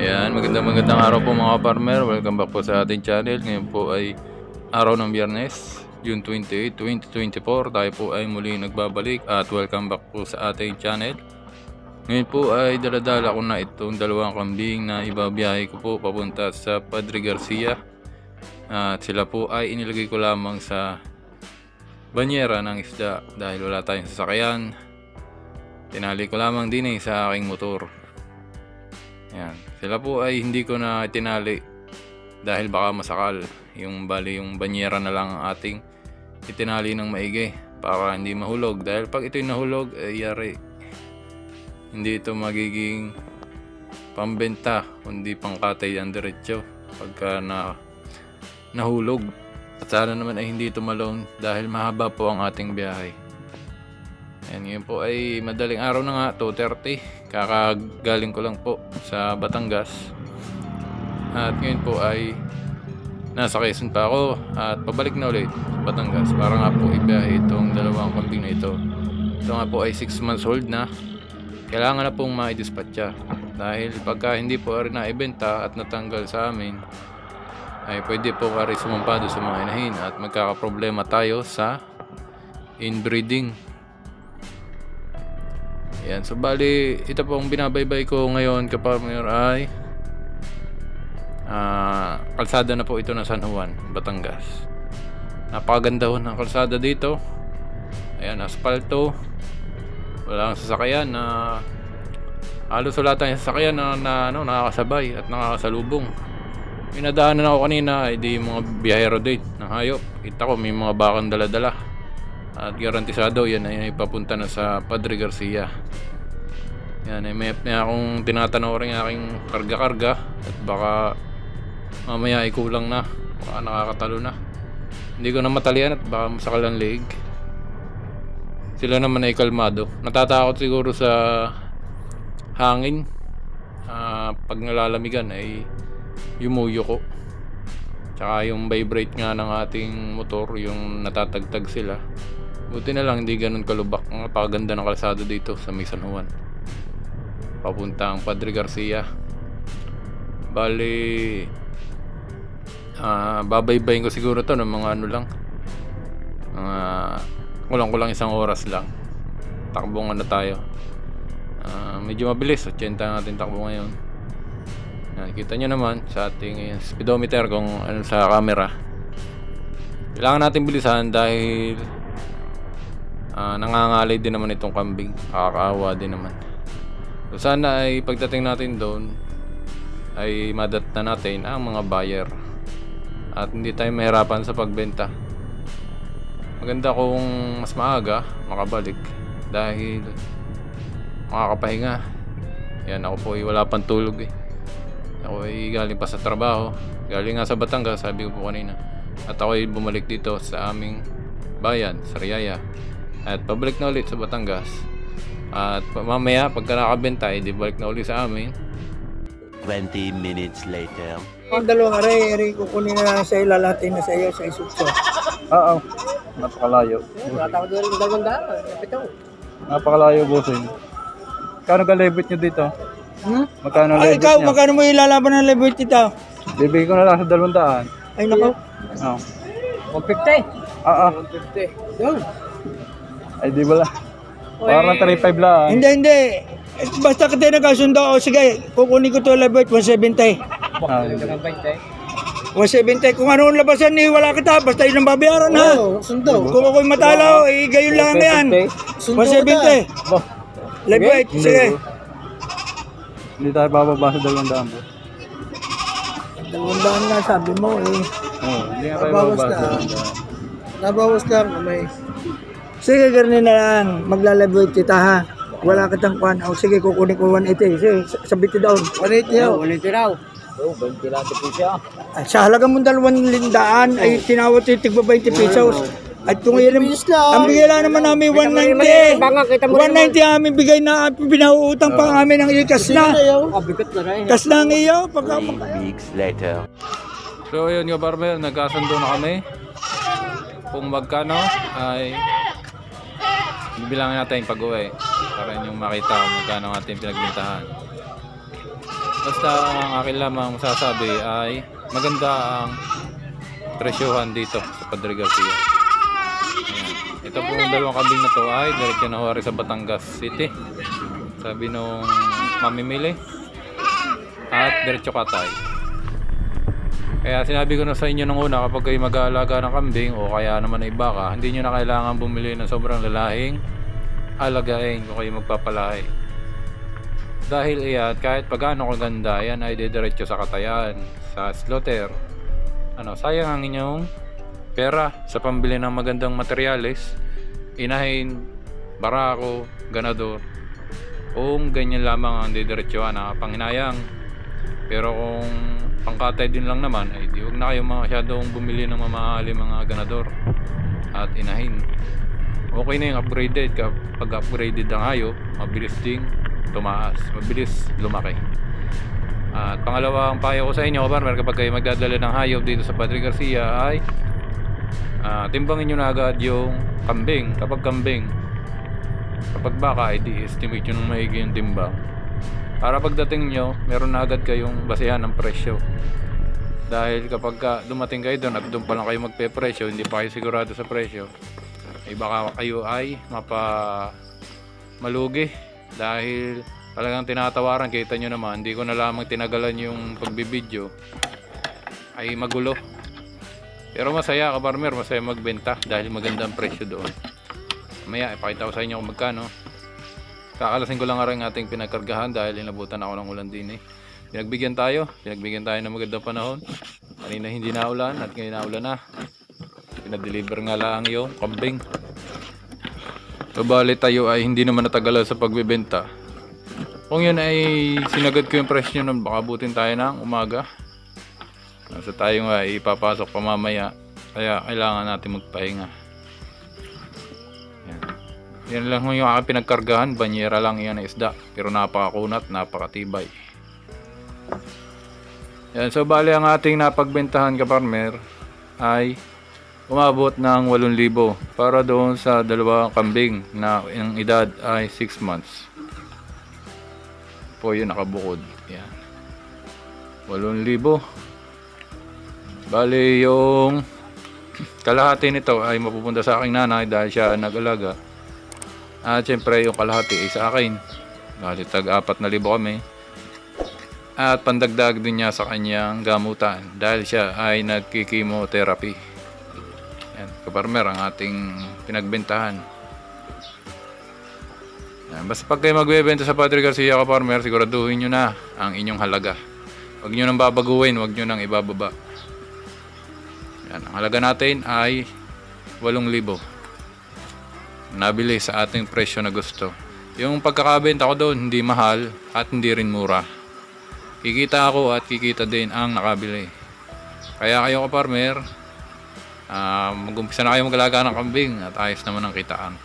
Ayan, magandang magandang araw po mga farmer. Welcome back po sa ating channel. Ngayon po ay araw ng biyernes, June 28, 2024. Tayo po ay muli nagbabalik at welcome back po sa ating channel. Ngayon po ay daladala ko na itong dalawang kambing na ibabiyahe ko po papunta sa Padre Garcia. At sila po ay inilagay ko lamang sa banyera ng isda dahil wala tayong sasakyan. Tinali ko lamang din eh sa aking motor. Yan. Sila po ay hindi ko na tinali dahil baka masakal. Yung bali yung banyera na lang ang ating itinali ng maigi para hindi mahulog. Dahil pag ito'y nahulog, ay yari. Hindi ito magiging pambenta, kundi pangkatay ang diretsyo pagka na nahulog. At sana naman ay hindi ito malone dahil mahaba po ang ating biyahe. Ayan, ngayon po ay madaling araw na nga, 2.30. Kakagaling ko lang po sa Batangas. At ngayon po ay nasa Quezon pa ako at pabalik na ulit Batangas para nga po ibiyahe itong dalawang kambing na ito. Ito nga po ay 6 months old na. Kailangan na pong ma-dispatcha dahil pagka hindi po rin na-ibenta at natanggal sa amin ay pwede po kari sumampado sa mga inahin at magkakaproblema tayo sa inbreeding Yan, so bali, ito po ang binabaybay ko ngayon kapag ay ah, kalsada na po ito ng San Juan, Batangas. Napakaganda ho ng kalsada dito. Ayan, asfalto. Wala kang sasakyan na halos wala tayong sasakyan na, na ano, nakakasabay at nakakasalubong. Pinadaanan ako kanina ay di mga biyahero din ng hayop. Kita ko may mga bakang dala-dala. At garantisado yan ay papunta na sa Padre Garcia. Yan ay may, may akong tinatanaw rin aking karga-karga at baka mamaya ay kulang na. Baka nakakatalo na. Hindi ko na matalian at baka masakal ang leeg. Sila naman ay kalmado. Natatakot siguro sa hangin. Ah, pag nalalamigan ay yumuyo ko. Tsaka yung vibrate nga ng ating motor, yung natatagtag sila. Buti na lang hindi ganun kalubak. Ang napakaganda ng kalsada dito sa May San Juan. Papuntang Padre Garcia. Bali, ah babaybayin ko siguro to ng mga ano lang. Mga kulang-kulang isang oras lang. Takbong ano tayo. Ah, medyo mabilis, 80 ang ating takbo ngayon. Yan, kita nyo naman sa ating speedometer kung ano sa camera. Kailangan natin bilisan dahil ah, nangangalay din naman itong kambing. Nakakaawa din naman. So sana ay pagdating natin doon ay madat na natin ang mga buyer at hindi tayo mahirapan sa pagbenta. Maganda kung mas maaga makabalik dahil makakapahinga. Yan ako po wala pang tulog eh. Ako ay galing pa sa trabaho. Galing nga sa Batangas, sabi ko po kanina. At ako ay bumalik dito sa aming bayan, sa Riyaya. At pabalik na ulit sa Batangas. At mamaya, pagka nakabenta, eh, di balik na ulit sa amin. 20 minutes later. Ang dalawang aray, aray, kukunin na lang sa iyo, lalatin na sa iyo sa isukso. Oo. Napakalayo. Tao doon ng dalawang daan, kapito. Napakalayo, bossing. Kano ka lebit nyo dito? Hmm? Magkano Ay, lebit ikaw, nyo? magkano mo ilalaban ng liberty ito? Bibigay ko na lang sa dalawang daan. Ay, nako. Oo. 150. Oo. 150. Yun. Ay, di ba lang? Parang 35 lang. Hindi, hindi. Eh, Basta ka tayo nagkasundo, o sige, kukunin ko to liberty, 170. Ah, 170. Kung ano ang labasan ni wala kita, basta yun ang babayaran ha. sundo. Kung ako'y matalaw, eh, gayon lang yan. 170. Boh, Liberty, sige. hindi tayo bababa sa dalawang daan, boss. Dalawang daan nga sabi mo eh. Oo, hindi nga tayo Babawas bababa sa na. dalawang daan. Nabawas lang may Sige, ganun na lang. Maglalabot kita ha. Wala kitang kwan. O sige, kukunin ko 180. Sige, sa- sabit down. 180 yaw. At sa halaga mong dalawang lindaan ay tinawad ko yung tigba 20 pesos. At kung yun, ang bigay lang naman namin 190. 190 ang aming bigay na pinauutang pa amin ng ikas na. Kas na ang iyo. Pagka, Three weeks later. So yun nga Barber, nagkasundo na kami. Kung magkano ay bibilangin natin pag uwi para yung makita kung magkano ang ating pinagbintahan. Basta ang akin lamang masasabi ay maganda ang presyohan dito sa Padre Garcia. Ito pong dalawang kambing na to ay diretso na huwari sa Batangas City. Sabi nung mamimili. At diretso katay. Kaya sinabi ko na sa inyo nung una kapag kayo mag-aalaga ng kambing o kaya naman ay baka, hindi nyo na kailangan bumili ng sobrang lalahing alagain kung kayo magpapalahi. Dahil iyan, kahit pagano kaganda, yan ay didiretso sa katayan, sa slaughter. Ano, sayang ang inyong pera sa pambili ng magandang materyales, inahin, barako, ganador. Kung ganyan lamang ang didiretsuhan na panghinayang. Pero kung pangkatay din lang naman, ay di huwag na kayo masyadong bumili ng mamahali mga ganador at inahin. Okay na yung upgraded. Kapag upgraded ang hayop, mabilis ding tumaas. Mabilis lumaki. At pangalawang payo ko sa inyo, farmer, kapag kayo magdadala ng hayop dito sa Padre Garcia ay ah, timbangin nyo na agad yung kambing. Kapag kambing, kapag baka, ay di-estimate nyo ng maigi yung timbang. Para pagdating nyo, meron na agad kayong basehan ng presyo. Dahil kapag ka dumating kayo doon at doon pa lang kayo magpe-presyo, hindi pa kayo sigurado sa presyo, ay baka kayo ay mapa malugi. Dahil talagang tinatawaran kita nyo naman hindi ko na lamang tinagalan yung pagbibideo ay magulo. Pero masaya ka farmer masaya magbenta dahil maganda ang presyo doon. Mamaya ipakita ko sa inyo kung magkano kakalasin ko lang nga rin ating pinagkargahan dahil inabutan ako ng ulan din eh pinagbigyan tayo pinagbigyan tayo ng magandang panahon kanina hindi na ulan at ngayon na ulan na pinadeliver nga lang yung kambing So bali tayo ay hindi naman natagalan sa pagbebenta. Kung yun ay sinagad ko yung presyo nun, baka butin tayo ng umaga. So tayo nga ipapasok pa mamaya. Kaya kailangan natin magpahinga. Yan. Lang yung aking pinagkargahan. Banyera lang yan na isda. Pero napakakunat, napakatibay. Yan. So bali ang ating napagbentahan ka farmer ay umabot ng 8,000 para doon sa dalawang kambing na ang edad ay 6 months. Po yun nakabukod. Yan. 8,000. Bali yung kalahati nito ay mapupunta sa aking nanay dahil siya nag-alaga. At syempre yung kalahati ay sa akin. Bali tag 4,000 kami. At pandagdag din niya sa kanyang gamutan dahil siya ay nagkikimotherapy. Yan, kaparmer ang ating pinagbentahan. Yan, basta pag kayo magbebenta sa Padre Garcia kaparmer, siguraduhin nyo na ang inyong halaga. Huwag nyo nang babaguhin, huwag nyo nang ibababa. Yan, ang halaga natin ay 8,000. Nabili sa ating presyo na gusto. Yung pagkakabenta ko doon, hindi mahal at hindi rin mura. Kikita ako at kikita din ang nakabili. Kaya kayo kaparmer, Ah, mag-umpisa na kayo mag-alaga ng kambing at ayos naman ang kitaan.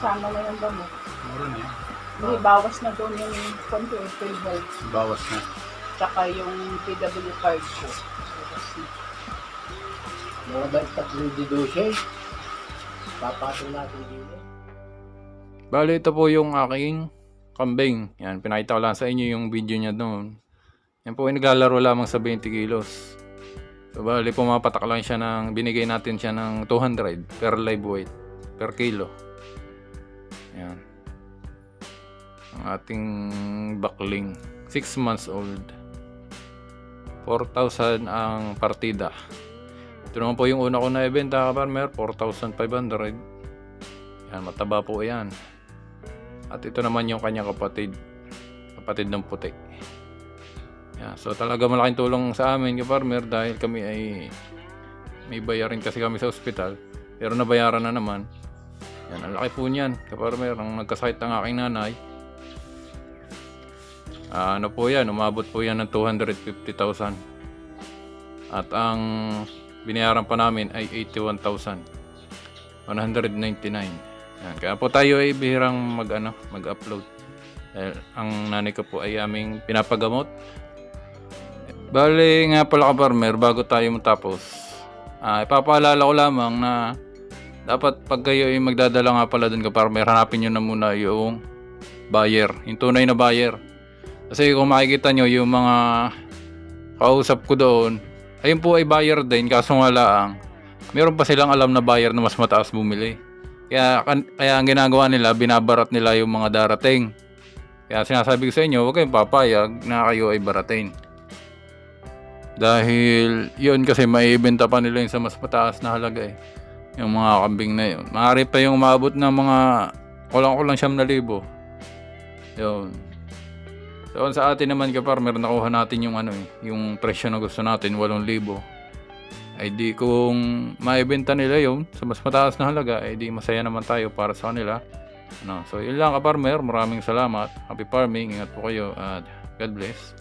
Sama na yung damo. Hindi, bawas na doon yung konti, table. Bawas na. Tsaka yung PW card ko. Bawas na. Mga basta di dosye. Papatong natin dito. Bali, ito po yung aking kambing. Yan, pinakita ko lang sa inyo yung video niya doon. Yan po ay naglalaro lamang sa 20 kilos. So, bali, pumapatak lang siya ng, binigay natin siya ng 200 per live weight, per kilo. Yan. Ang ating bakling. 6 months old. 4,000 ang partida. Ito naman po yung una ko na ibenta farmer, 4,500. Yan, mataba po yan. At ito naman yung kanyang kapatid. Kapatid ng puti. Yan, so talaga malaking tulong sa amin yung farmer dahil kami ay may bayarin kasi kami sa ospital. Pero nabayaran na naman. Yan, ang laki po niyan. Kaparmer, ang nagkasakit ng aking nanay. Ah, ano po yan, umabot po yan ng 250,000. At ang binayaran pa namin ay 81,000. 199. Yan. Kaya po tayo ay bihirang mag, ano, mag-upload. Dahil ang nanay ko po ay aming pinapagamot. Bali nga pala ka farmer, bago tayo matapos, ah, ipapaalala ko lamang na dapat pag kayo ay magdadala nga pala dun ka farmer, hanapin nyo na muna yung buyer, yung tunay na buyer. Kasi kung makikita nyo yung mga kausap ko doon, ayun po ay buyer din, kaso nga lang, meron pa silang alam na buyer na mas mataas bumili. Kaya, kaya ang ginagawa nila, binabarat nila yung mga darating. Kaya sinasabi ko sa inyo, huwag kayong papayag na kayo ay baratin. Dahil yun kasi maibenta pa nila yung sa mas mataas na halaga eh. Yung mga kambing na yun. Maaari pa yung umabot ng mga kulang-kulang siyam na libo. Yun. So sa atin naman ka farmer, nakuha natin yung ano eh, yung presyo na gusto natin, 8,000. Ay di kung maibenta nila yun sa mas mataas na halaga, ay di masaya naman tayo para sa kanila. Ano, so yun lang ka farmer, maraming salamat. Happy farming, ingat po kayo at God bless.